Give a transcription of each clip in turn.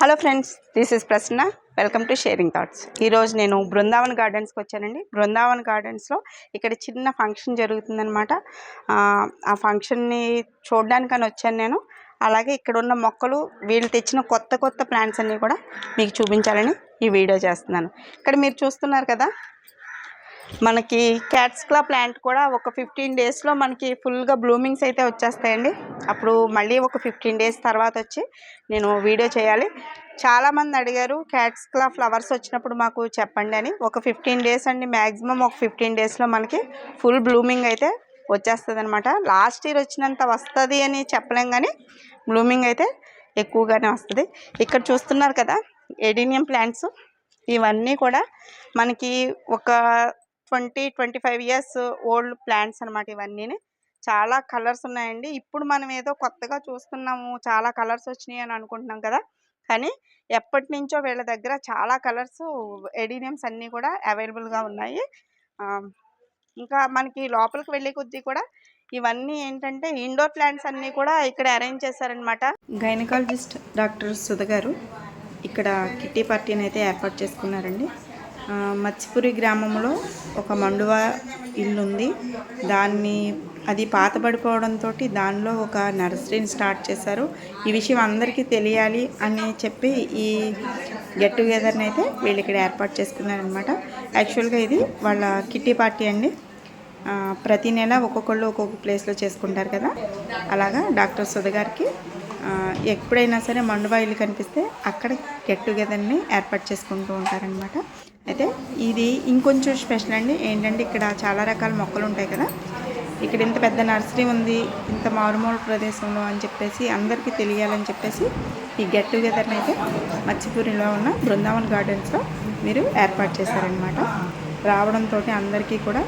Hello friends this is Prasanna welcome to sharing thoughts ఈరోజు నేను బృందావన్ గార్డెన్స్కి వచ్చానండి. బృందావన్ గార్డెన్స్లో ఇక్కడ చిన్న ఫంక్షన్ జరుగుతుందనమాట ఆ, ఆ ఫంక్షన్ని చూడడానికని వచ్చాను నేను. అలాగే ఇక్కడ ఉన్న మొక్కలు వీళ్ళు తెచ్చిన కొత్త కొత్త ప్లాంట్స్ అన్నీ కూడా మీకు చూపించాలని ఈ వీడియో చేస్తున్నాను. ఇక్కడ మీరు చూస్తున్నారు కదా మనకి క్యాట్స్ క్లా ప్లాంట్ కూడా ఒక ఫిఫ్టీన్ డేస్లో మనకి ఫుల్గా బ్లూమింగ్స్ అయితే వచ్చేస్తాయండి. అప్పుడు మళ్ళీ ఒక ఫిఫ్టీన్ డేస్ తర్వాత వచ్చి నేను వీడియో చేయాలి. చాలామంది అడిగారు క్యాట్స్ క్లా ఫ్లవర్స్ వచ్చినప్పుడు మాకు చెప్పండి అని. ఒక ఫిఫ్టీన్ డేస్ అండి మ్యాక్సిమం ఒక ఫిఫ్టీన్ డేస్లో మనకి ఫుల్ బ్లూమింగ్ అయితే వచ్చేస్తుంది అనమాట లాస్ట్ ఇయర్ వచ్చినంత వస్తుంది అని చెప్పలేం కానీ బ్లూమింగ్ అయితే ఎక్కువగానే వస్తుంది. ఇక్కడ చూస్తున్నారు కదా ఎడీనియం ప్లాంట్స్ ఇవన్నీ కూడా మనకి ఒక twenty twenty five years old plants అనమాట ఇవన్నీ చాలా కలర్స్ ఉన్నాయండి. ఇప్పుడు మనం ఏదో కొత్తగా చూస్తున్నాము చాలా కలర్స్ వచ్చినాయి అని అనుకుంటున్నాం కదా. కానీ ఎప్పటి నుంచో వీళ్ళ దగ్గర చాలా కలర్స్ ఎడీనియమ్స్ అన్నీ కూడా అవైలబుల్గా ఉన్నాయి. ఇంకా మనకి లోపలికి వెళ్ళే కొద్దీ కూడా ఇవన్నీ ఏంటంటే ఇండోర్ ప్లాంట్స్ అన్నీ కూడా ఇక్కడ అరేంజ్ చేశారనమాట గైనకాలజిస్ట్ డాక్టర్ సుధ గారు ఇక్కడ కిట్టి పార్టీని అయితే ఏర్పాటు చేసుకున్నారండి. మత్స్యపురి గ్రామంలో ఒక మండువా ఇల్లు ఉంది దాన్ని అది పాతబడిపోవడంతో దానిలో ఒక నర్సరీని స్టార్ట్ చేశారు. ఈ విషయం అందరికీ తెలియాలి అని చెప్పి ఈ గెట్ టుగెదర్ని అయితే వీళ్ళు ఇక్కడ ఏర్పాటు చేసుకున్నారనమాట యాక్చువల్గా ఇది వాళ్ళ కిట్టి పార్టీ అండి. ప్రతి నెల ఒక్కొక్కళ్ళు ఒక్కొక్క ప్లేస్లో చేసుకుంటారు కదా. అలాగా డాక్టర్ సుధగారికి ఎప్పుడైనా సరే మండువా ఇల్లు కనిపిస్తే అక్కడ గెట్ టుగెదర్ని ఏర్పాటు చేసుకుంటూ ఉంటారనమాట అయితే ఇది ఇంకొంచెం స్పెషల్ అండి. ఏంటంటే ఇక్కడ చాలా రకాల మొక్కలు ఉంటాయి కదా. ఇక్కడ ఇంత పెద్ద నర్సరీ ఉంది ఇంత మారుమూల ప్రదేశంలో అని చెప్పేసి అందరికీ తెలియాలని చెప్పేసి ఈ గెట్ టుగెదర్ని అయితే మత్స్యపూరిలో ఉన్న బృందావన్ గార్డెన్స్లో మీరు ఏర్పాటు చేశారనమాట రావడంతో అందరికీ కూడా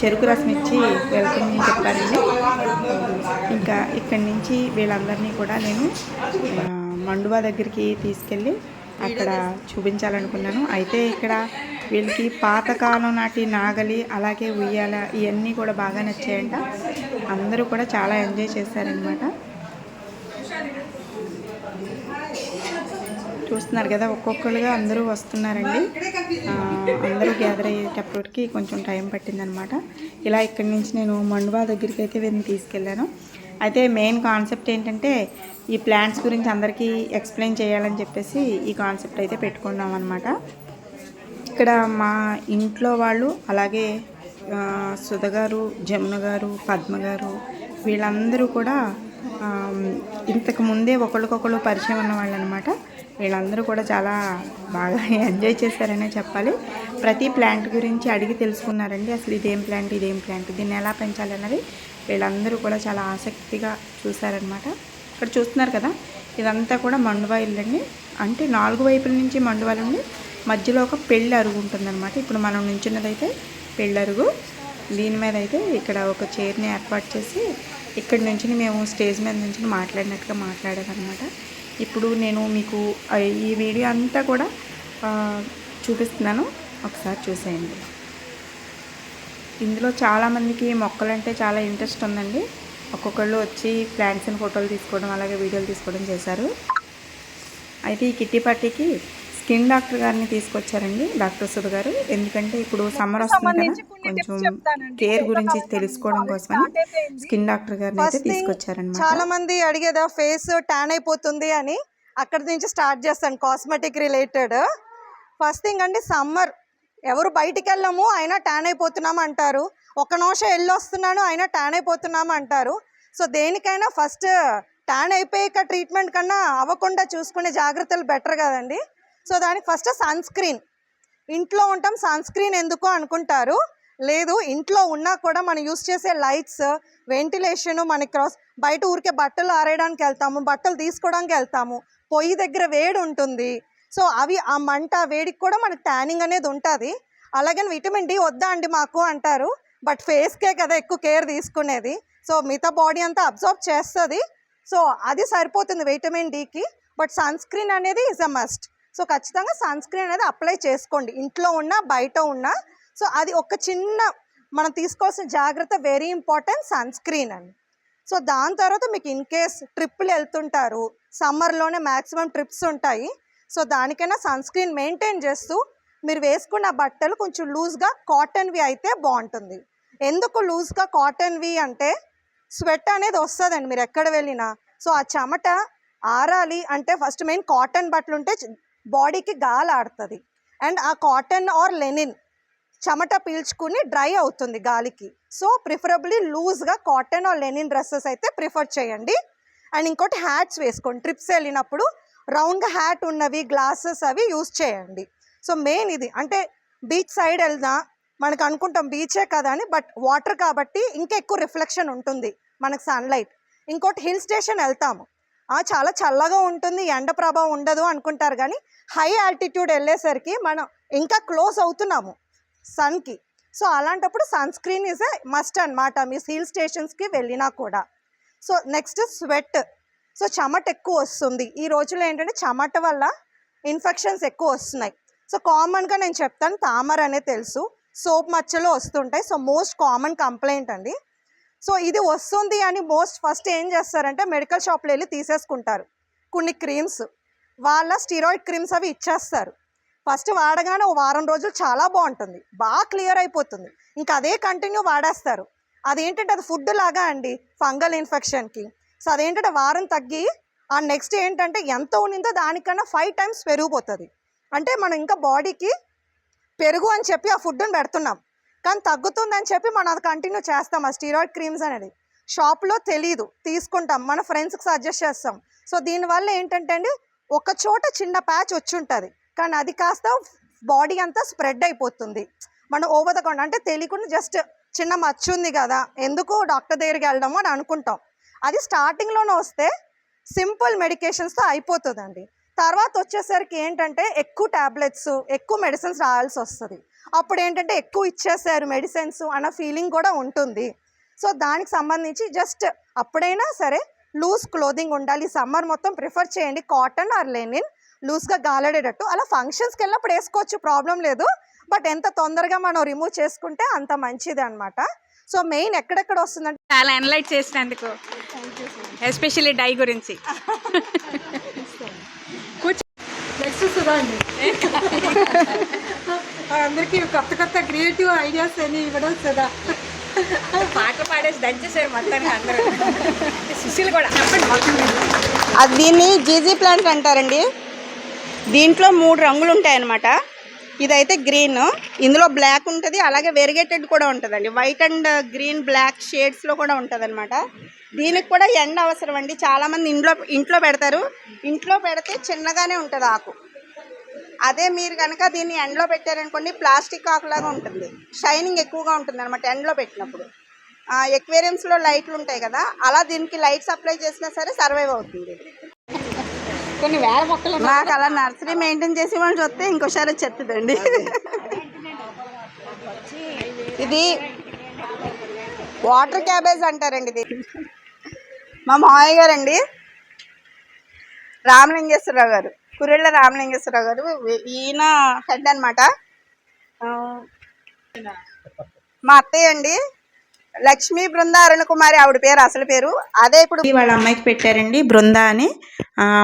చెరుకు రసం ఇచ్చి వెల్కమ్ చెప్పారండి. ఇంకా ఇక్కడి నుంచి వీళ్ళందరినీ కూడా నేను మండువా దగ్గరికి తీసుకెళ్ళి అక్కడ చూపించాలనుకున్నాను. అయితే ఇక్కడ వీళ్ళకి పాతకాలం నాటి నాగలి అలాగే ఉయ్యాల ఇవన్నీ కూడా బాగా నచ్చాయంట. అందరూ కూడా చాలా ఎంజాయ్ చేశారనమాట చూస్తున్నారు కదా ఒక్కొక్కరుగా అందరూ వస్తున్నారండి. అందరూ గ్యాదర్ అయ్యేటప్పటికి కొంచెం టైం పట్టిందనమాట ఇలా ఇక్కడి నుంచి నేను మండువా దగ్గరికి అయితే వీళ్ళని తీసుకెళ్ళాను. అయితే మెయిన్ కాన్సెప్ట్ ఏంటంటే ఈ ప్లాంట్స్ గురించి అందరికీ ఎక్స్ప్లెయిన్ చేయాలని చెప్పేసి ఈ కాన్సెప్ట్ అయితే పెట్టుకున్నాం అనమాట ఇక్కడ మా ఇంట్లో వాళ్ళు అలాగే సుధ గారు జమున గారు పద్మ గారు వీళ్ళందరూ కూడా ఇంతకు ముందే ఒకళ్ళకొకళ్ళు పరిచయం ఉన్న వాళ్ళు అనమాట వీళ్ళందరూ కూడా చాలా బాగా ఎంజాయ్ చేశారనే చెప్పాలి. ప్రతి ప్లాంట్ గురించి అడిగి తెలుసుకున్నారండి. అసలు ఇదేం ప్లాంట్ ఇదేం ప్లాంట్ దీన్ని ఎలా పెంచాలి అన్నది వీళ్ళందరూ కూడా చాలా ఆసక్తిగా చూశారనమాట ఇక్కడ చూస్తున్నారు కదా ఇదంతా కూడా మండువా అంటే నాలుగు వైపుల నుంచి మండువాయిలండి మధ్యలో ఒక పెళ్ళి అరుగు ఉంటుందన్నమాట. ఇప్పుడు మనం నించున్నదైతే పెళ్ళరుగు దీని మీద అయితే ఇక్కడ ఒక చైర్ని ఏర్పాటు చేసి ఇక్కడి నుంచి మేము స్టేజ్ మీద నుంచి మాట్లాడినట్టుగా మాట్లాడారనమాట ఇప్పుడు నేను మీకు ఈ వీడియో అంతా కూడా చూపిస్తున్నాను. ఒకసారి చూసేయండి. ఇందులో చాలామందికి మొక్కలంటే చాలా ఇంట్రెస్ట్ ఉందండి. ఒక్కొక్కళ్ళు వచ్చి ప్లాంట్స్ని ఫోటోలు తీసుకోవడం అలాగే వీడియోలు తీసుకోవడం చేశారు. అయితే ఈ కిట్టి పార్టీకి స్కిన్ డాక్టర్ గారిని తీసుకొచ్చారండి డాక్టర్ సుధ గారు. ఎందుకంటే ఇప్పుడు సమ్మర్ వస్తుంది కదా కొంచెం కేర్ గురించి తెలుసుకోవడం కోసమని స్కిన్ డాక్టర్ గారిని అయితే తీసుకొచ్చారనమాట చాలా మంది అడిగేదా ఫేస్ ట్యాన్ అయిపోతుంది అని. అక్కడి నుంచి స్టార్ట్ చేస్తాను కాస్మెటిక్ రిలేటెడ్ ఫస్ట్ థింగ్ అండి సమ్మర్ ఎవరు బయటికి వెళ్ళము అయినా ట్యాన్ అయిపోతున్నాం అంటారు. ఒక నిమిషం వెళ్ళి వస్తున్నాను అయినా ట్యాన్ అయిపోతున్నాం అంటారు. సో దేనికైనా ఫస్ట్ ట్యాన్ అయిపోయాక ట్రీట్మెంట్ కన్నా అవ్వకుండా చూసుకునే జాగ్రత్తలు బెటర్ కదండి. సో దానికి ఫస్ట్ సన్ స్క్రీన్ ఇంట్లో ఉంటాం సన్ స్క్రీన్ ఎందుకు అనుకుంటారు? లేదు ఇంట్లో ఉన్నా కూడా మనం యూస్ చేసే లైట్స్ వెంటిలేషన్ మనకి క్రాస్ బయట ఊరికే బట్టలు ఆరేయడానికి వెళ్తాము బట్టలు తీసుకోవడానికి వెళ్తాము. పొయ్యి దగ్గర వేడి ఉంటుంది. సో అవి ఆ మంట వేడికి కూడా మనకు ట్యానింగ్ అనేది ఉంటుంది. అలాగే విటమిన్ డి వద్దా అండి మాకు అంటారు. బట్ ఫేస్కే కదా ఎక్కువ కేర్ తీసుకునేది. సో మిగతా బాడీ అంతా అబ్జర్వ్ చేస్తుంది. సో అది సరిపోతుంది విటమిన్ డికి బట్ సన్ స్క్రీన్ అనేది ఇస్ అ మస్ట్ సో ఖచ్చితంగా సన్ స్క్రీన్ అనేది అప్లై చేసుకోండి. ఇంట్లో ఉన్నా బయట ఉన్నా. సో అది ఒక చిన్న మనం తీసుకోవాల్సిన జాగ్రత్త వెరీ ఇంపార్టెంట్ సన్ స్క్రీన్ అని. సో దాని తర్వాత మీకు ఇన్ కేస్ ట్రిప్పులు వెళ్తుంటారు. సమ్మర్లోనే మ్యాక్సిమం ట్రిప్స్ ఉంటాయి. సో దానికైనా సన్ స్క్రీన్ మెయింటైన్ చేస్తూ మీరు వేసుకున్న బట్టలు కొంచెం లూజ్గా కాటన్వి అయితే బాగుంటుంది. ఎందుకు లూజ్గా కాటన్వి అంటే స్వెట్ అనేది వస్తుందండి మీరు ఎక్కడ వెళ్ళినా. సో ఆ చెమట ఆరాలి అంటే ఫస్ట్ మెయిన్ కాటన్ బట్టలు ఉంటే బాడీకి గాలి ఆడుతుంది. అండ్ ఆ కాటన్ ఆర్ లెనిన్ చెమట పీల్చుకుని డ్రై అవుతుంది గాలికి. సో ప్రిఫరబుల్లీ లూజ్గా కాటన్ ఆర్ లెనిన్ డ్రెస్సెస్ అయితే ప్రిఫర్ చేయండి. అండ్ ఇంకోటి హ్యాట్స్ వేసుకోండి. ట్రిప్స్ వెళ్ళినప్పుడు రౌండ్గా హ్యాట్ ఉన్నవి గ్లాసెస్ అవి యూస్ చేయండి. సో మెయిన్ ఇది. అంటే బీచ్ సైడ్ వెళ్దా మనకు అనుకుంటాం బీచే కదా అని బట్ వాటర్ కాబట్టి ఇంకా ఎక్కువ రిఫ్లెక్షన్ ఉంటుంది మనకు సన్లైట్. ఇంకోటి హిల్ స్టేషన్ వెళ్తాము. చాలా చల్లగా ఉంటుంది ఎండ ప్రభావం ఉండదు అనుకుంటారు కానీ హై ఆల్టిట్యూడ్ వెళ్ళేసరికి మనం ఇంకా క్లోజ్ అవుతున్నాము సన్కి. సో అలాంటప్పుడు sunscreen is a must అనమాట మీ హిల్ స్టేషన్స్కి వెళ్ళినా కూడా. So next sweat. సో చెమట ఎక్కువ వస్తుంది. ఈ రోజుల్లో ఏంటంటే చెమట వల్ల ఇన్ఫెక్షన్స్ ఎక్కువ వస్తున్నాయి. సో కామన్గా నేను చెప్తాను తామర అనే తెలుసు. సోప్ మచ్చలు వస్తుంటాయి. సో మోస్ట్ కామన్ కంప్లైంట్ అండి. సో ఇది వస్తుంది అని మోస్ట్ ఫస్ట్ ఏం చేస్తారంటే మెడికల్ షాప్లో వెళ్ళి తీసేసుకుంటారు. కొన్ని క్రీమ్స్ వాళ్ళ స్టీరాయిడ్ క్రీమ్స్ అవి ఇచ్చేస్తారు. ఫస్ట్ వాడగానే ఓ వారం రోజులు చాలా బాగుంటుంది. బాగా క్లియర్ అయిపోతుంది. ఇంకా అదే కంటిన్యూ వాడేస్తారు. అదేంటంటే అది ఫుడ్ లాగా అండి ఫంగల్ ఇన్ఫెక్షన్కి సో అదేంటంటే వారం తగ్గి ఆ నెక్స్ట్ ఏంటంటే ఎంత ఉండిందో దానికన్నా ఫైవ్ టైమ్స్ పెరిగిపోతుంది అంటే మనం ఇంకా బాడీకి పెరుగు అని చెప్పి ఆ ఫుడ్ని పెడుతున్నాం. కానీ తగ్గుతుందని చెప్పి మనం అది కంటిన్యూ చేస్తాం. ఆ స్టీరాయిడ్ క్రీమ్స్ అనేది షాప్లో తెలీదు. తీసుకుంటాం. మన ఫ్రెండ్స్కి సజెస్ట్ చేస్తాం. సో దీనివల్ల ఏంటంటే అండి ఒక చోట చిన్న ప్యాచ్ వచ్చి ఉంటుంది కానీ అది కాస్త బాడీ అంతా స్ప్రెడ్ అయిపోతుంది. మనం ఓవర్ ద అంటే తెలియకుండా జస్ట్ చిన్న మచ్చుంది కదా ఎందుకు డాక్టర్ దగ్గరికి వెళ్దాము అని అనుకుంటాం. అది స్టార్టింగ్లోనే వస్తే సింపుల్ మెడికేషన్స్తో అయిపోతుందండి. తర్వాత వచ్చేసరికి ఏంటంటే ఎక్కువ ట్యాబ్లెట్స్ ఎక్కువ మెడిసిన్స్ రావాల్సి వస్తుంది. అప్పుడు ఏంటంటే ఎక్కువ ఇచ్చేసారు మెడిసిన్స్ అన్న ఫీలింగ్ కూడా ఉంటుంది. సో దానికి సంబంధించి జస్ట్ అప్పుడైనా సరే లూజ్ క్లోదింగ్ ఉండాలి. సమ్మర్ మొత్తం ప్రిఫర్ చేయండి. కాటన్ ఆర్ లెనిన్ లూజ్గా గాలడేటట్టు. అలా ఫంక్షన్స్కి వెళ్ళినప్పుడు వేసుకోవచ్చు ప్రాబ్లం లేదు. బట్ ఎంత తొందరగా మనం రిమూవ్ చేసుకుంటే అంత మంచిది అనమాట సో మెయిన్ ఎక్కడెక్కడ వస్తుందంటే చాలా ఎనలైట్ చేసినందుకు. ఎస్పెషల్లీ డై గురించి. నెక్స్ట్ సుధా అండి అందరికీ కొత్త కొత్త క్రియేటివ్ ఐడియాస్ అని ఇవ్వడం సుధా పాటలు పాడేసి దంచేసారు మొత్తానికి అందరూ. సుశీల్ కూడా. అది దీన్ని జీజీ ప్లాంట్ అంటారండి. దీంట్లో మూడు రంగులు ఉంటాయన్నమాట. ఇదైతే గ్రీన్. ఇందులో బ్లాక్ ఉంటుంది అలాగే వెరిగేటెడ్ కూడా ఉంటుందండి. వైట్ అండ్ గ్రీన్ బ్లాక్ షేడ్స్లో కూడా ఉంటుంది అనమాట దీనికి కూడా ఎండ అవసరం అండి. చాలామంది ఇంట్లో ఇంట్లో పెడతారు. ఇంట్లో పెడితే చిన్నగానే ఉంటుంది ఆకు. అదే మీరు కనుక దీన్ని ఎండలో పెట్టారనుకోండి ప్లాస్టిక్ ఆకులాగా ఉంటుంది. షైనింగ్ ఎక్కువగా ఉంటుంది అనమాట ఎండలో పెట్టినప్పుడు. ఎక్వేరియంస్లో లైట్లు ఉంటాయి కదా అలా దీనికి లైట్ సప్లై చేసినా సరే సర్వైవ్ అవుతుంది. కొన్ని వేల మొక్కలు మాకు అలా నర్సరీ మెయింటైన్ చేసి వాళ్ళు చూస్తే ఇంకోసారి వచ్చేస్తుందండి ఇది వాటర్ క్యాబేజ్ అంటారండి ఇది. మా మామయ్య గారండి. రామలింగేశ్వరరావు గారు. కురెళ్ళ రామలింగేశ్వరరావు గారు. ఈయన హెడ్ అనమాట మా అత్తయ్య అండి. లక్ష్మీ బృంద అరుణ కుమారి ఆవిడ పేరు అసలు పేరు? అదే ఇప్పుడు వాళ్ళ అమ్మాయికి పెట్టారండి బృంద అని.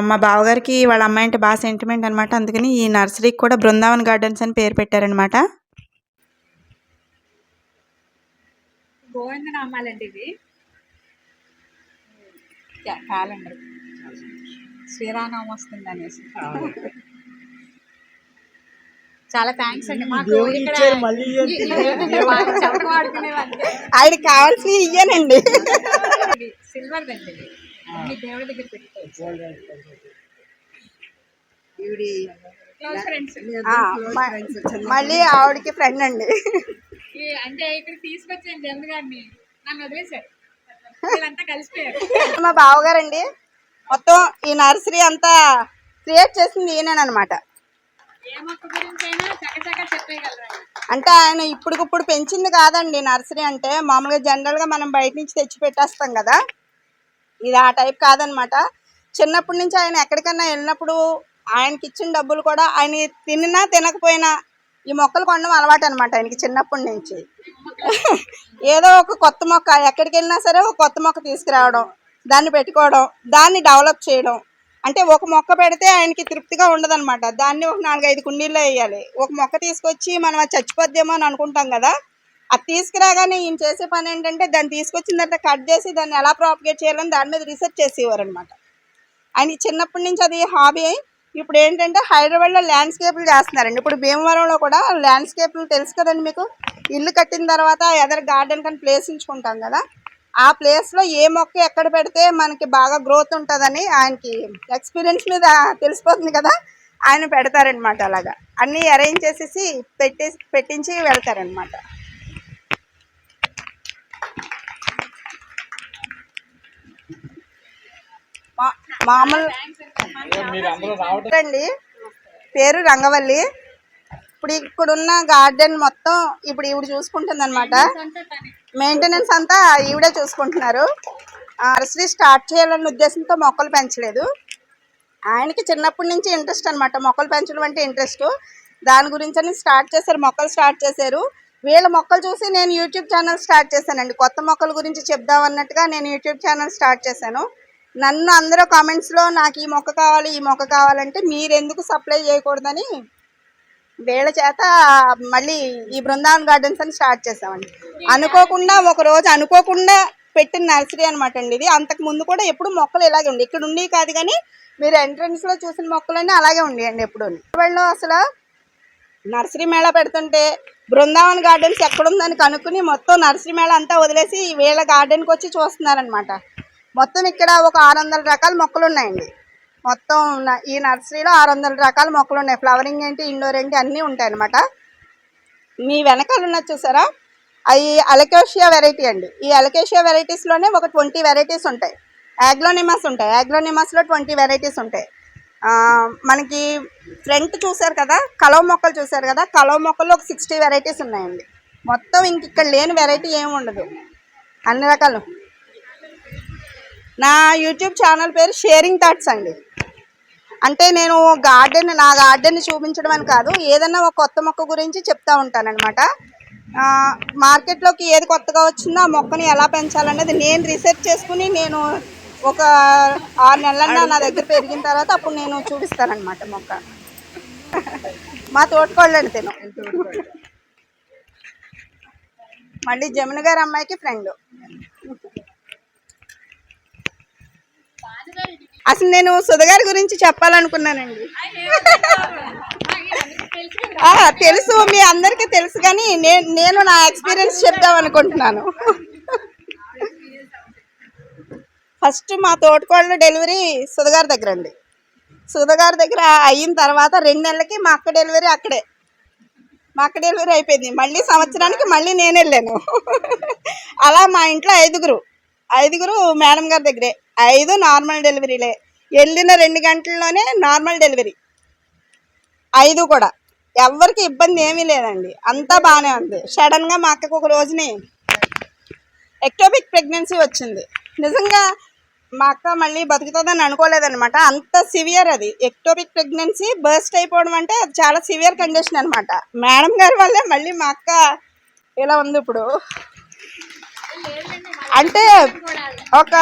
మా బావగారికి వాళ్ళ అమ్మాయి అంటే బాగా సెంటిమెంట్ అనమాట అందుకని ఈ నర్సరీకి కూడా బృందావన్ గార్డెన్స్ అని పేరు పెట్టారనమాట గోవింద నామాలండి ఇవి క్యాలెండర్ శ్రీరామనవమి వస్తుంది అనేసి చాలా థ్యాంక్స్ అండి. మాకు ఇక్కడ ఆయనకి కావాల్సినవి ఇయ్యానండి. సిల్వర్ దండి. మీ దేవుడి దగ్గర పెట్టుకోవచ్చు మళ్ళీ ఆవిడకి ఫ్రెండ్ అండి. అంటే ఇక్కడ తీసుకొచ్చాను గారిని. నన్ను వదిలేశారు. మా బావగారండి. మొత్తం ఈ నర్సరీ అంతా క్రియేట్ చేసింది ఈయననమాట అంటే ఆయన ఇప్పటికిప్పుడు పెంచింది కాదండి నర్సరీ అంటే మామూలుగా జనరల్గా మనం బయట నుంచి తెచ్చి పెట్టేస్తాం కదా. ఇది ఆ టైప్ కాదనమాట. చిన్నప్పటి నుంచి ఆయన ఎక్కడికైనా వెళ్ళినప్పుడు ఆయనకి ఇచ్చిన డబ్బులు కూడా ఆయన తిన్నా తినకపోయినా ఈ మొక్కలు కొనడం అలవాటు అనమాట ఆయనకి చిన్నప్పటి నుంచి. ఏదో ఒక కొత్త మొక్క ఎక్కడికి వెళ్ళినా సరే ఒక కొత్త మొక్క తీసుకురావడం దాన్ని పెట్టుకోవడం దాన్ని డెవలప్ చేయడం. అంటే ఒక మొక్క పెడితే ఆయనకి తృప్తిగా ఉండదన్నమాట. దాన్ని ఒక నాలుగైదు కుండీల్లో వేయాలి. ఒక మొక్క తీసుకొచ్చి మనం అది చచ్చిపోద్దేమో అని అనుకుంటాం కదా అది తీసుకురాగానే ఈయన చేసే పని ఏంటంటే దాన్ని తీసుకొచ్చిన తర్వాత కట్ చేసి దాన్ని ఎలా ప్రాపగేట్ చేయాలని దాని మీద రీసెర్చ్ చేసేవారు అనమాట ఆయన చిన్నప్పటి నుంచి అది హాబీ ఇప్పుడు ఏంటంటే హైదరాబాద్లో ల్యాండ్స్కేప్లు చేస్తున్నారండి. ఇప్పుడు భీమవరంలో కూడా ల్యాండ్స్కేప్లు తెలుసు కదండి మీకు? ఇల్లు కట్టిన తర్వాత ఎదర్ గార్డెన్ కానీ ప్లేస్ ఉంచుకుంటాం కదా ఆ ప్లేస్లో ఏ మొక్క ఎక్కడ పెడితే మనకి బాగా గ్రోత్ ఉంటుందని ఆయనకి ఎక్స్పీరియన్స్ మీద తెలిసిపోతుంది కదా ఆయన పెడతారనమాట అలాగా. అన్నీ అరేంజ్ చేసేసి పెట్టేసి పెట్టించి వెళ్తారనమాట మామూలు అండి పేరు రంగవల్లి. ఇప్పుడు ఇక్కడున్న గార్డెన్ మొత్తం ఇప్పుడు ఈవిడ చూసుకుంటుంది అనమాట మెయింటెనెన్స్ అంతా ఈవిడే చూసుకుంటున్నారు. నర్సరీ స్టార్ట్ చేయాలనే ఉద్దేశంతో మొక్కలు పెంచలేదు. ఆయనకి చిన్నప్పటి నుంచి ఇంట్రెస్ట్ అనమాట మొక్కలు పెంచడం అంటే ఇంట్రెస్ట్. దాని గురించి అని స్టార్ట్ చేశారు మొక్కలు స్టార్ట్ చేశారు. వీళ్ళ మొక్కలు చూసి నేను యూట్యూబ్ ఛానల్ స్టార్ట్ చేశానండి. కొత్త మొక్కల గురించి చెప్దాం అన్నట్టుగా నేను యూట్యూబ్ ఛానల్ స్టార్ట్ చేశాను. నన్ను అందరూ కామెంట్స్లో నాకు ఈ మొక్క కావాలి ఈ మొక్క కావాలంటే మీరు ఎందుకు సప్లై చేయకూడదని వీళ్ళ చేత మళ్ళీ ఈ బృందావన్ గార్డెన్స్ అని స్టార్ట్ చేసామండి. అనుకోకుండా ఒక రోజు అనుకోకుండా పెట్టిన నర్సరీ అనమాట అండి ఇది. అంతకు ముందు కూడా ఎప్పుడు మొక్కలు ఇలాగే ఉండి. ఇక్కడ ఉండి కాదు కానీ మీరు ఎంట్రన్స్లో చూసిన మొక్కలన్నీ అలాగే ఉండేయండి ఎప్పుడు వాళ్ళు అసలు నర్సరీ మేళా పెడుతుంటే బృందావన్ గార్డెన్స్ ఎక్కడుందని కనుక్కుని మొత్తం నర్సరీ మేళా అంతా వదిలేసి వీళ్ళ గార్డెన్కి వచ్చి చూస్తున్నారనమాట మొత్తం ఇక్కడ ఒక ఆరు వందల రకాల మొక్కలు ఉన్నాయండి. మొత్తం ఈ నర్సరీలో ఆరు వందల రకాల మొక్కలు ఉన్నాయి. ఫ్లవరింగ్ ఏంటి ఇండోర్ ఏంటి అన్నీ ఉంటాయి అనమాట మీ వెనకాల ఉన్నది చూసారా? అవి అలకేషియా వెరైటీ అండి. ఈ అలకేషియా వెరైటీస్లోనే ఒక ట్వంటీ వెరైటీస్ ఉంటాయి. యాగ్లోనిమస్ ఉంటాయి. యాగ్లోనిమస్లో ట్వంటీ వెరైటీస్ ఉంటాయి. మనకి ఫ్రంట్ చూసారు కదా కలవ మొక్కలు చూసారు కదా కలవ మొక్కల్లో ఒక సిక్స్టీ వెరైటీస్ ఉన్నాయండి. మొత్తం ఇంక ఇక్కడ లేని వెరైటీ ఏమి ఉండదు. అన్ని రకాలు. నా యూట్యూబ్ ఛానల్ పేరు షేరింగ్ థాట్స్ అండి. అంటే నేను గార్డెన్ నా గార్డెన్ చూపించడం అని కాదు ఏదన్నా ఒక కొత్త మొక్క గురించి చెప్తా ఉంటానన్నమాట. మార్కెట్లోకి ఏది కొత్తగా వచ్చిందో ఆ మొక్కని ఎలా పెంచాలనేది నేను రీసెర్చ్ చేసుకుని నేను ఒక ఆరు నెలలన్నా నా దగ్గర పెరిగిన తర్వాత అప్పుడు నేను చూపిస్తానన్నమాట మొక్క. మా తోటకోళ్ళని తిను. మళ్ళీ జమున గారి అమ్మాయికి ఫ్రెండ్ అసలు నేను సుధగారి గురించి చెప్పాలనుకున్నానండి. తెలుసు మీ అందరికీ తెలుసు కానీ నేను నేను నా ఎక్స్పీరియన్స్ చెప్దాం అనుకుంటున్నాను ఫస్ట్ మా తోటకోళ్ళ డెలివరీ సుధగారి దగ్గర అండి సుధగారి దగ్గర అయిన తర్వాత రెండు నెలలకి మా అక్క డెలివరీ అక్కడే. మా అక్క డెలివరీ అయిపోయింది. మళ్ళీ సంవత్సరానికి మళ్ళీ నేను వెళ్ళాను. అలా మా ఇంట్లో ఐదుగురు. ఐదుగురు మేడం గారి దగ్గరే. ఐదు నార్మల్ డెలివరీలే. వెళ్ళిన రెండు గంటల్లోనే నార్మల్ డెలివరీ. ఐదు కూడా. ఎవరికి ఇబ్బంది ఏమీ లేదండి. అంతా బాగానే ఉంది. సడన్గా మా అక్కకు ఒక రోజుని ఎక్టోపిక్ ప్రెగ్నెన్సీ వచ్చింది. నిజంగా మా అక్క మళ్ళీ బతుకుతుందని అనుకోలేదనమాట అంత సివియర్ అది. ఎక్టోపిక్ ప్రెగ్నెన్సీ బర్స్ట్ అయిపోవడం అంటే అది చాలా సివియర్ కండిషన్ అనమాట మేడం గారి వల్లే మళ్ళీ మా అక్క ఇలా ఉంది ఇప్పుడు? అంటే ఒక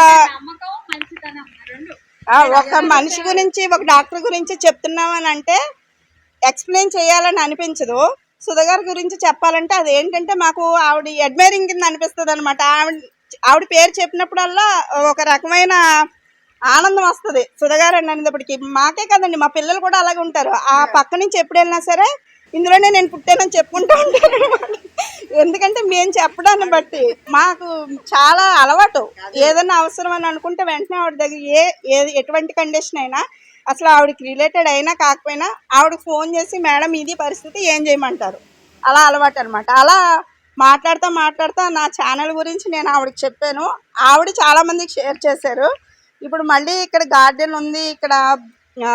ఒక మనిషి గురించి ఒక డాక్టర్ గురించి చెప్తున్నామని అంటే ఎక్స్ప్లెయిన్ చేయాలని అనిపించదు. సుధగారి గురించి చెప్పాలంటే అది ఏంటంటే మాకు ఆవిడ అడ్మైరింగ్ కింద అనిపిస్తుంది అనమాట ఆవిడ ఆవిడ పేరు చెప్పినప్పుడల్లా ఒక రకమైన ఆనందం వస్తుంది. సుధగారు అని అనేటప్పటికి మాకే కదండి మా పిల్లలు కూడా అలాగే ఉంటారు. ఆ పక్క నుంచి ఎప్పుడు వెళ్ళినా సరే ఇందులోనే నేను పుట్టానని చెప్పుకుంటూ ఉంటాను అనమాట. ఎందుకంటే మేము చెప్పడాన్ని బట్టి మాకు చాలా అలవాటు. ఏదైనా అవసరం అని అనుకుంటే వెంటనే ఆవిడ దగ్గర ఏ ఏది ఎటువంటి కండిషన్ అయినా అసలు ఆవిడకి రిలేటెడ్ అయినా కాకపోయినా ఆవిడకి ఫోన్ చేసి మేడం ఇది పరిస్థితి ఏం చేయమంటారు? అలా అలవాటు అనమాట. అలా మాట్లాడుతూ మాట్లాడుతూ నా ఛానల్ గురించి నేను ఆవిడకి చెప్పాను. ఆవిడ చాలామందికి షేర్ చేశారు. ఇప్పుడు మళ్ళీ ఇక్కడ గార్డెన్ ఉంది ఇక్కడ ఆ,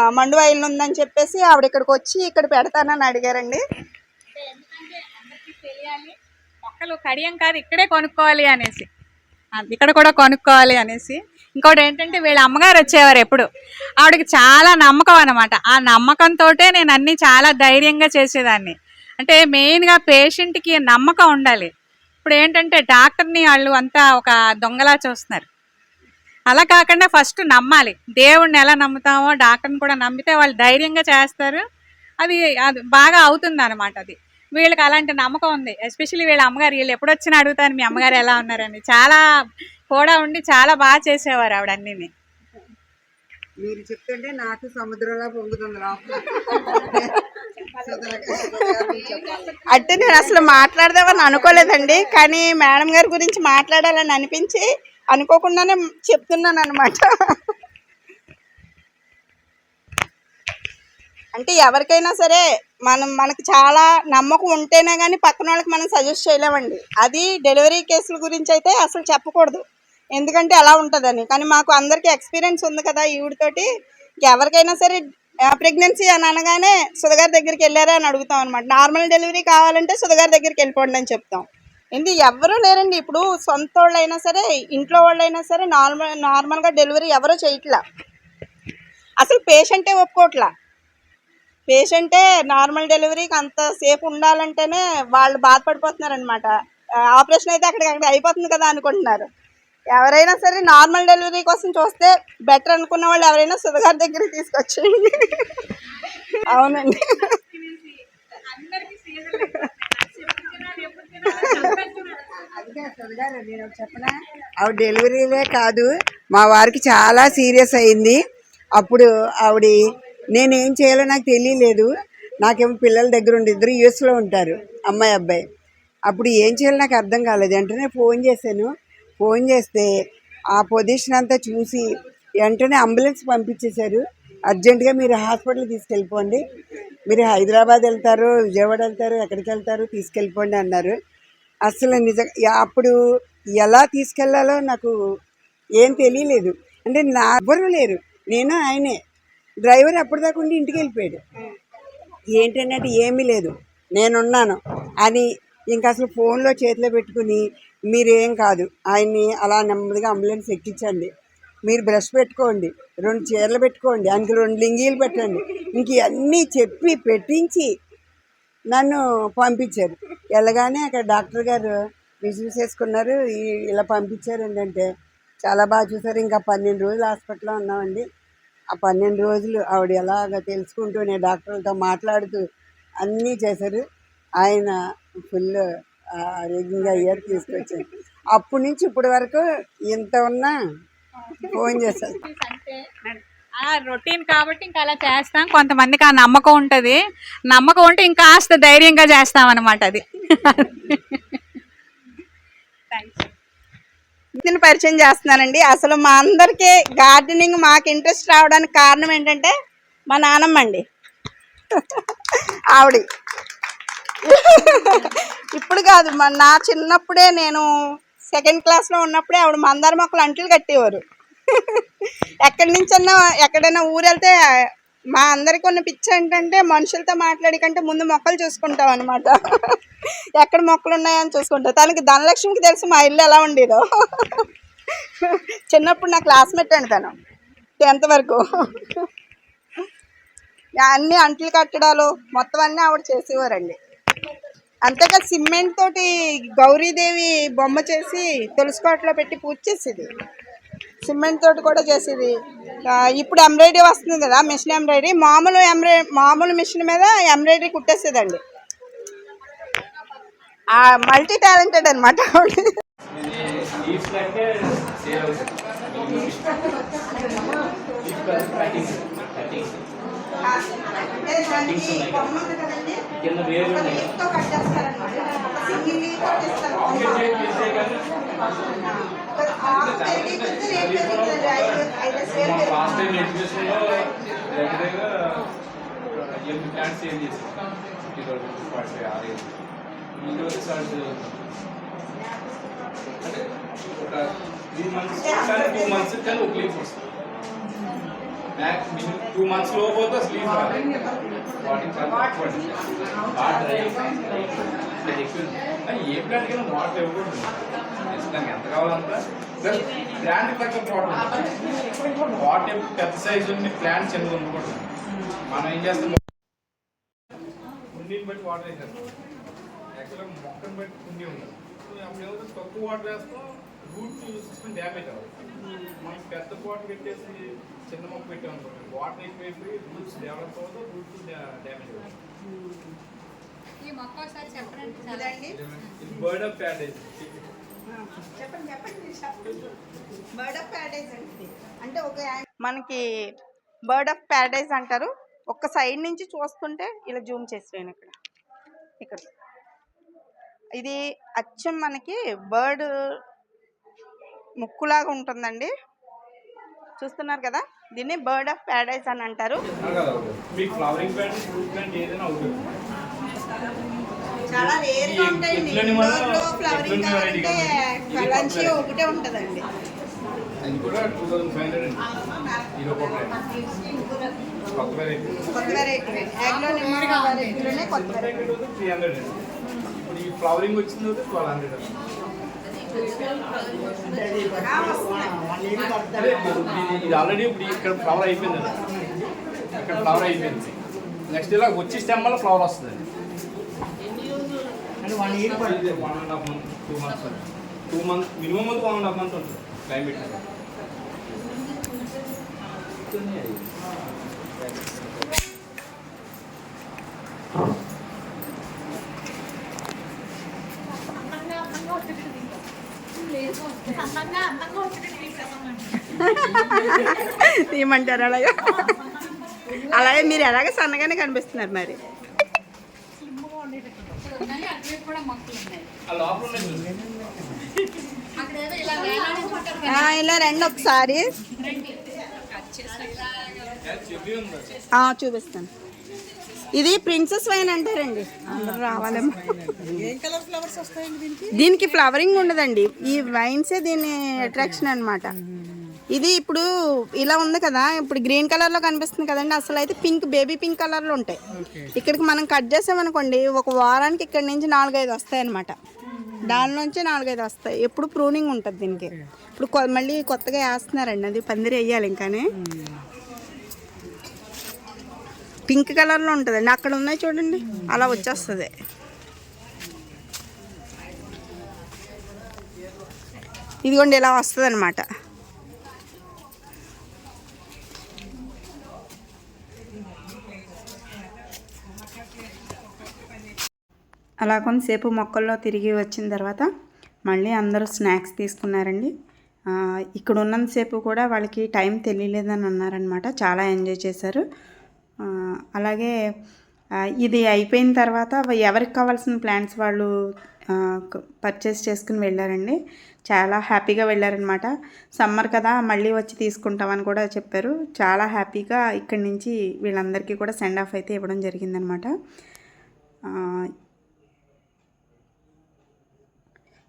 ఉందని చెప్పేసి ఆవిడ ఇక్కడికి వచ్చి ఇక్కడ పెడతానని అడిగారండి. తెలియాలి మొక్కలు కడియం కాదు ఇక్కడే కొనుక్కోవాలి అనేసి. ఇక్కడ కూడా కొనుక్కోవాలి అనేసి. ఇంకోటి ఏంటంటే వీళ్ళ అమ్మగారు వచ్చేవారు ఎప్పుడు. ఆవిడకి చాలా నమ్మకం అనమాట ఆ నమ్మకంతో నేను అన్ని చాలా ధైర్యంగా చేసేదాన్ని. అంటే మెయిన్గా పేషెంట్కి నమ్మకం ఉండాలి. ఇప్పుడు ఏంటంటే డాక్టర్ని వాళ్ళు అంతా ఒక దొంగలా చూస్తున్నారు. అలా కాకుండా ఫస్ట్ నమ్మాలి. దేవుణ్ణి ఎలా నమ్ముతామో డాక్టర్ని కూడా నమ్మితే వాళ్ళు ధైర్యంగా చేస్తారు. అది అది బాగా అవుతుంది అనమాట అది. వీళ్ళకి అలాంటి నమ్మకం ఉంది. ఎస్పెషల్లీ వీళ్ళ అమ్మగారు వీళ్ళు ఎప్పుడు వచ్చినా అడుగుతారు మీ అమ్మగారు ఎలా ఉన్నారని. చాలా కూడా ఉండి చాలా బాగా చేసేవారు ఆవిడ అన్నిని. మీరు చెప్తుంటే నాకు సముద్రంలో పొంగుతుంది. అంటే నేను అసలు మాట్లాడదామని అనుకోలేదండి. కానీ మేడం గారి గురించి మాట్లాడాలని అనిపించి అనుకోకుండానే చెప్తున్నాను అనమాట అంటే ఎవరికైనా సరే మనం మనకు చాలా నమ్మకం ఉంటేనే కానీ పక్కన వాళ్ళకి మనం సజెస్ట్ చేయలేమండి. అది డెలివరీ కేసుల గురించి అయితే అసలు చెప్పకూడదు. ఎందుకంటే అలా ఉంటుందని. కానీ మాకు అందరికీ ఎక్స్పీరియన్స్ ఉంది కదా ఈవిడతోటి ఎవరికైనా సరే ప్రెగ్నెన్సీ అని అనగానే సుధగారి దగ్గరికి వెళ్ళారా అని అడుగుతాం అనమాట నార్మల్ డెలివరీ కావాలంటే సుధగారి దగ్గరికి వెళ్ళిపోండి అని చెప్తాం. ఏంటి ఎవరు లేరండి. ఇప్పుడు సొంత వాళ్ళైనా సరే ఇంట్లో వాళ్ళైనా సరే నార్మల్ నార్మల్గా డెలివరీ ఎవరో చేయట్లా అసలు పేషెంటే ఒప్పుకోవట్లా పేషెంటే నార్మల్ డెలివరీకి అంత సేపు ఉండాలంటేనే వాళ్ళు బాధపడిపోతున్నారు అనమాట ఆపరేషన్ అయితే అక్కడికి అక్కడ అయిపోతుంది కదా అనుకుంటున్నారు. ఎవరైనా సరే నార్మల్ డెలివరీ కోసం చూస్తే బెటర్ అనుకున్న వాళ్ళు ఎవరైనా సుధగారి దగ్గరికి తీసుకొచ్చేయండి. అవునండి అందుకే సుధగారు నేను ఒకటి చెప్పనా ఆవిడ డెలివరీలే కాదు మా వారికి చాలా సీరియస్ అయింది. అప్పుడు ఆవిడ నేనేం చేయాలో నాకు తెలియలేదు. నాకేమో పిల్లల దగ్గర ఉండి ఇద్దరు యూఎస్లో ఉంటారు అమ్మాయి అబ్బాయి. అప్పుడు ఏం చేయాలో నాకు అర్థం కాలేదు. వెంటనే ఫోన్ చేశాను. ఫోన్ చేస్తే ఆ పొజిషన్ అంతా చూసి వెంటనే అంబులెన్స్ పంపించేశారు. అర్జెంటుగా మీరు హాస్పిటల్ తీసుకెళ్ళిపోండి. మీరు హైదరాబాద్ వెళ్తారు విజయవాడ వెళ్తారు ఎక్కడికి వెళ్తారు తీసుకెళ్ళిపోండి అన్నారు. అసలు నిజంగా అప్పుడు ఎలా తీసుకెళ్ళాలో నాకు ఏం తెలియలేదు. అంటే నా ఎవ్వరూ లేరు. నేను ఆయనే. డ్రైవర్ అప్పటిదాకా ఉండి ఇంటికి వెళ్ళిపోయాడు. ఏంటంటే ఏమీ లేదు. నేనున్నాను. అని ఇంకా అసలు ఫోన్లో చేతిలో పెట్టుకుని మీరేం కాదు. ఆయన్ని అలా నెమ్మదిగా అంబులెన్స్ ఎక్కించండి. మీరు బ్రష్ పెట్టుకోండి రెండు చీరలు పెట్టుకోండి అందుకు రెండు లింగీలు పెట్టండి. ఇంక ఇవన్నీ చెప్పి పెట్టించి నన్ను పంపించారు. వెళ్ళగానే అక్కడ డాక్టర్ గారు విజిల్స్ చేసుకున్నారు. ఇలా పంపించారు ఏంటంటే చాలా బాగా చూసారు. ఇంకా పన్నెండు రోజులు హాస్పిటల్లో ఉన్నామండి. ఆ పన్నెండు రోజులు ఆవిడ ఎలాగ తెలుసుకుంటూనే డాక్టర్లతో మాట్లాడుతూ అన్నీ చేశారు. ఆయన ఫుల్ ఆరోగ్యంగా అయ్యారు తీసుకొచ్చారు. అప్పటి నుంచి ఇప్పటి వరకు ఇంత ఉన్నా ఫోన్ ఆ రొటీన్ కాబట్టి ఇంకా అలా చేస్తాం. కొంతమందికి ఆ నమ్మకం ఉంటుంది. నమ్మకం ఉంటే ఇంకా కాస్త ధైర్యంగా చేస్తాం అనమాట అది. థ్యాంక్స్ నేను పరిచయం చేస్తున్నానండి. అసలు మా అందరికీ గార్డెనింగ్ మాకు ఇంట్రెస్ట్ రావడానికి కారణం ఏంటంటే మా నానమ్మ అండి. ఆవిడ. ఇప్పుడు కాదు మా నా చిన్నప్పుడే నేను సెకండ్ క్లాస్లో ఉన్నప్పుడే ఆవిడ మందార మొక్కలు అంట్లు కట్టేవారు. ఎక్కడి నుంచన్నా ఎక్కడైనా ఊరు వెళ్తే మా అందరికి ఉన్న పిచ్చి ఏంటంటే మనుషులతో మాట్లాడికంటే ముందు మొక్కలు చూసుకుంటాం అనమాట ఎక్కడ మొక్కలు ఉన్నాయని చూసుకుంటాం. తనకి ధనలక్ష్మికి తెలుసు మా ఇల్లు ఎలా ఉండేదో. చిన్నప్పుడు నా క్లాస్మేట్ అండి తను టెన్త్ వరకు. అన్ని అంట్లు కట్టడాలు మొత్తం అన్నీ ఆవిడ చేసేవారండి. అంతేకా సిమెంట్ తోటి గౌరీదేవి బొమ్మ చేసి తులసికోటలో పెట్టి పూజ చేసేది. సిమెంట్ తోటి కూడా చేసేది. ఇప్పుడు ఎంబ్రాయిడరీ వస్తుంది కదా మిషన్ ఎంబ్రాయిడరీ. మామూలు ఎంబ్రా మామూలు మిషన్ మీద ఎంబ్రాయిడరీ కుట్టేసేదండి. మల్టీ టాలెంటెడ్ అనమాట కింద వేరు ఉన్నాయి మా ఫాస్ట్ టైం ఎడ్యుకేషన్లో దగ్గర దగ్గర ఎనిమిది ప్లాంట్స్ సేల్ చేసాం ఫిఫ్టీ థౌసండ్ ఫార్టీ ఫైవ్ ఆరు ఇంటి వరకు స్టార్ట్ అంటే ఒక త్రీ మంత్స్ కానీ టూ మంత్స్ కానీ ఒక లీఫ్ వస్తుంది మ్యాక్స్ మినిమం టూ మంత్స్లో పోతే అసలు లీఫ్ ఏ ప్లాంట్ కైనా వాటర్ ఇవ్వకూడదు దానికి ఎంత కావాలంటే ప్లస్ ప్లాంట్ తగ్గ ప్రాబ్లం వాటర్ పెద్ద సైజు ఉంది ప్లాంట్ చిన్నది ఉండకూడదు మనం ఏం చేస్తాం? కుండీని బట్టి వాటర్ వేసేస్తాం. యాక్చువల్గా మొక్కను బట్టి కుండీ ఉండదు అప్పుడు ఏమవుతుంది తక్కువ వాటర్ వేస్తాం. రూట్ సిస్టమ్ డ్యామేజ్ అవ్వదు మనం పెద్ద పాట్ పెట్టేసి చిన్న మొక్క పెట్టాం అనుకోండి వాటర్ ఎక్కువైపోయి రూట్స్ డెవలప్ అవ్వదు రూట్స్ డ్యామేజ్ అవుతుంది ఈ మొక్క ఒకసారి చెప్పండి ఇది బర్డ్ ఆఫ్ ప్యాడేజ్ చెప్పండి చెప్పండి బర్డ్ ఆఫ్ ప్యారడైజ్ అంటే అంటే ఒక మనకి బర్డ్ ఆఫ్ ప్యారడైజ్ అంటారు. ఒక సైడ్ నుంచి చూస్తుంటే ఇలా జూమ్ చేసాను ఇక్కడ. ఇక్కడ. ఇది అచ్చం మనకి బర్డ్ ముక్కులాగా ఉంటుందండి. చూస్తున్నారు కదా? దీన్ని బర్డ్ ఆఫ్ ప్యారడైజ్ అని అంటారు. చాలా ఉంటాయండి. ఫ్లవరింగ్? కలంచి ఇది ఒకటే ఉంటుందండి. కొత్త వెరైటీ కొత్త యాగ్లో వెరైటీలోనే వెరైటీ ఫ్లవరింగ్ వచ్చింది ట్వెల్వ్ హండ్రెడ్ ఇది- ఆల్రెడీ ఇప్పుడు ఇక్కడ ఫ్లవర్ అయిపోయింది ఇక్కడ ఫ్లవర్ అయిపోయింది. నెక్స్ట్ ఇలా వచ్చి స్టెమ్ వల్ల ఫ్లవర్ వస్తుంది. వన్ ఇయర్ పడుతుంది. One and half month two months two month minimum one and half month ఉంటుంది. క్లైమేట్ తీయమంటారు అలాగే? అలాగే మీరు ఎలాగ సన్నగానే కనిపిస్తున్నారు మరి? ఇలా రండి ఒకసారి. చూపిస్తాను. ఇది ప్రిన్సెస్ వైన్ అంటారండి. అందరూ రావాలేమో దీనికి? ఫ్లవరింగ్ ఉండదండి. ఈ వైన్సే దీని అట్రాక్షన్ అన్నమాట. ఇది ఇప్పుడు ఇలా ఉంది కదా ఇప్పుడు గ్రీన్ కలర్లో కనిపిస్తుంది కదండి. అసలు అయితే పింక్ బేబీ పింక్ కలర్లో ఉంటాయి ఇక్కడికి మనం కట్ చేసామనుకోండి ఒక వారానికి ఇక్కడ నుంచి నాలుగైదు వస్తాయి అనమాట దాని నుంచి నాలుగైదు వస్తాయి. ఎప్పుడు ప్రూనింగ్ ఉంటుంది దీనికి. ఇప్పుడు మళ్ళీ కొత్తగా వేస్తున్నారండి అది పందిరి వేయాలి ఇంకానే. పింక్ కలర్లో ఉంటుందండి అక్కడ ఉన్నాయి చూడండి. అలా వచ్చేస్తుంది. ఇదిగోండి ఇలా వస్తుంది అనమాట అలా కొంతసేపు మొక్కల్లో తిరిగి వచ్చిన తర్వాత మళ్ళీ అందరూ స్నాక్స్ తీసుకున్నారండి. ఇక్కడ ఉన్నంతసేపు కూడా వాళ్ళకి టైం తెలియలేదని అన్నారనమాట చాలా ఎంజాయ్ చేశారు. అలాగే ఇది అయిపోయిన తర్వాత ఎవరికి కావాల్సిన ప్లాంట్స్ వాళ్ళు పర్చేస్ చేసుకుని వెళ్ళారండి. చాలా హ్యాపీగా వెళ్ళారనమాట సమ్మర్ కదా మళ్ళీ వచ్చి తీసుకుంటామని కూడా చెప్పారు. చాలా హ్యాపీగా ఇక్కడి నుంచి వీళ్ళందరికీ కూడా సెండ్ ఆఫ్ అయితే ఇవ్వడం జరిగిందనమాట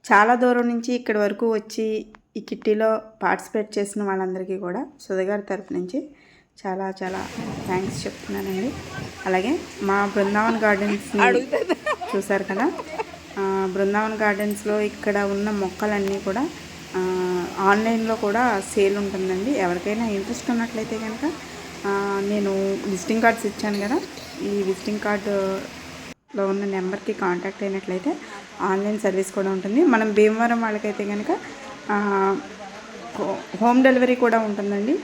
చాలా దూరం నుంచి ఇక్కడి వరకు వచ్చి ఈ కిట్టీలో పార్టిసిపేట్ చేసిన వాళ్ళందరికీ కూడా సుధగారి తరపు నుంచి చాలా చాలా థ్యాంక్స్ చెప్తున్నానండి. అలాగే మా బృందావన్ గార్డెన్స్ని చూసారు కదా? బృందావన్ గార్డెన్స్లో ఇక్కడ ఉన్న మొక్కలన్నీ కూడా ఆన్లైన్లో కూడా సేల్ ఉంటుందండి. ఎవరికైనా ఇంట్రెస్ట్ ఉన్నట్లయితే కనుక నేను విజిటింగ్ కార్డ్స్ ఇచ్చాను కదా? ఈ విజిటింగ్ కార్డు లో ఉన్న నెంబర్కి కాంటాక్ట్ అయినట్లయితే ఆన్లైన్ సర్వీస్ కూడా ఉంటుంది. మనం భీమవరం వాళ్ళకైతే కనుక హోమ్ డెలివరీ కూడా ఉంటుందండి.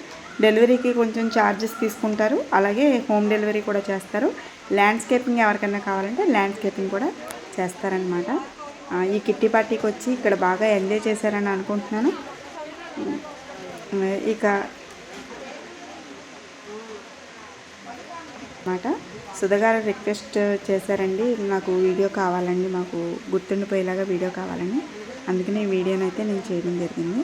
డెలివరీకి కొంచెం ఛార్జెస్ తీసుకుంటారు. అలాగే హోమ్ డెలివరీ కూడా చేస్తారు. ల్యాండ్స్కేపింగ్ ఎవరికైనా కావాలంటే ల్యాండ్స్కేపింగ్ కూడా చేస్తారనమాట ఈ కిట్టి పార్టీకి వచ్చి ఇక్కడ బాగా ఎంజాయ్ చేశారని అనుకుంటున్నాను. ఇక అనమాట సుధగారు రిక్వెస్ట్ చేశారండి. నాకు వీడియో కావాలండి. మాకు గుర్తుండిపోయేలాగా వీడియో కావాలని. అందుకని ఈ వీడియోనైతే నేను చేయడం జరిగింది.